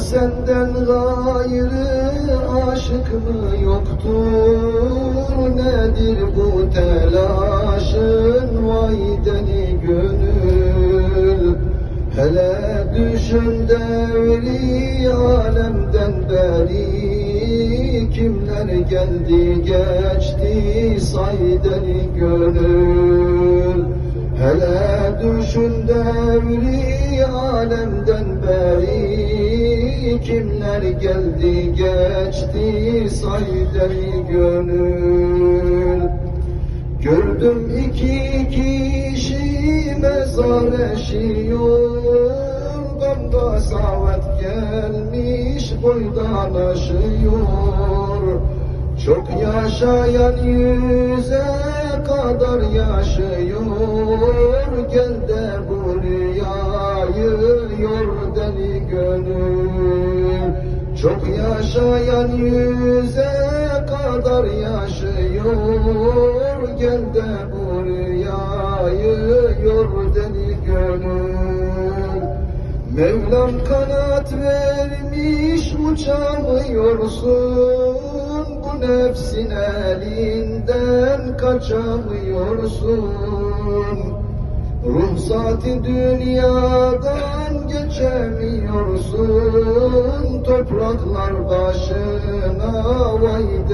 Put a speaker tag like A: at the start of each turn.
A: senden gayrı aşık mı yoktur? Nedir bu telaşın? Vay deli gönül. Hele düşün devri alemden beri Kimler geldi geçti? Say deli gönül. Hele düşün devri Kimler geldi geçti say deli gönül. Gördüm iki kişi mezar eşiyor Gamda savet gelmiş boydan aşıyor. Çok yaşayan yüze kadar yaşıyor. Gel de bu rüyayı yor deli gönül Çok yaşayan yüze kadar yaşıyor. Gel de bu rüyayı yor deli gönül. Mevlam kanat vermiş uçamıyorsun. Bu nefsin elinden kaçamıyorsun. Ruhsati dünyadan geçemiyorsun Topraklar başına vay